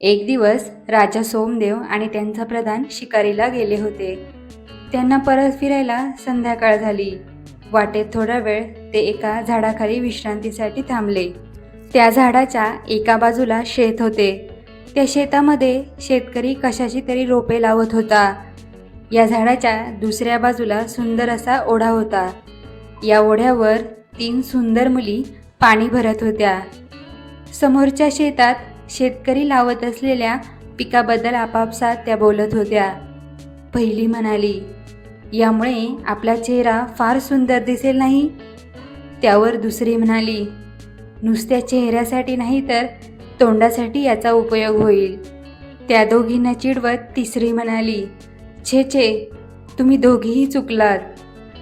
एक दिवस राजा सोमदेव आणि त्यांचा प्रधान शिकारीला गेले होते. त्यांना परत फिरायला संध्याकाळ झाली. वाटेत थोडा वेळ ते एका झाडाखाली विश्रांतीसाठी थांबले. त्या झाडाच्या एका बाजूला शेत होते. त्या शेतामध्ये शेतकरी कशाची तरी रोपे लावत होता. या झाडाच्या दुसऱ्या बाजूला सुंदर असा ओढा होता. या ओढ्यावर तीन सुंदर मुली पाणी भरत होत्या. समोरच्या शेतात शेतकरी लावत असलेल्या पिकाबद्दल आपापसात त्या बोलत होत्या. पहिली म्हणाली यामुळे आपला चेहरा फार सुंदर दिसेल नाही? त्यावर दुसरी म्हणाली नुसत्या चेहऱ्यासाठी नाही तर तोंडासाठी याचा उपयोग होईल. त्या दोघींना चिडवत तिसरी म्हणाली छे छे तुम्ही दोघीही चुकलात.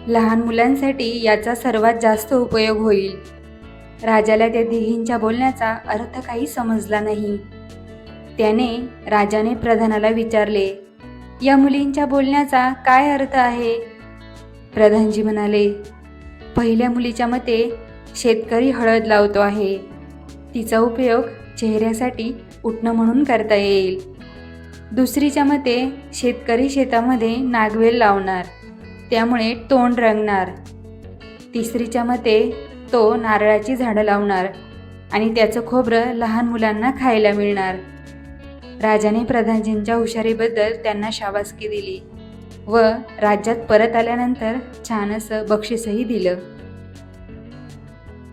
लहान मुलांसाठी याचा सर्वात जास्त उपयोग होईल. राजाला त्या देहींच्या बोलण्याचा अर्थ काही समजला नाही. त्याने राजाने प्रधानाला विचारले या मुलींच्या बोलण्याचा काय अर्थ आहे? प्रधानजी म्हणाले पहिल्या मुलीच्या मते शेतकरी हळद लावतो आहे. तिचा उपयोग चेहऱ्यासाठी उठणं म्हणून करता येईल. दुसरीच्या मते शेतकरी शेतामध्ये नागवेल लावणार त्यामुळे तोंड रंगणार. तिसरीच्या मते तो नारळाची झाडं लावणार आणि त्याचं खोबरं लहान मुलांना खायला मिळणार. राजाने प्रधानजींच्या हुशारीबद्दल त्यांना शाबासकी दिली व राज्यात परत आल्यानंतर छान असं बक्षीसही दिलं.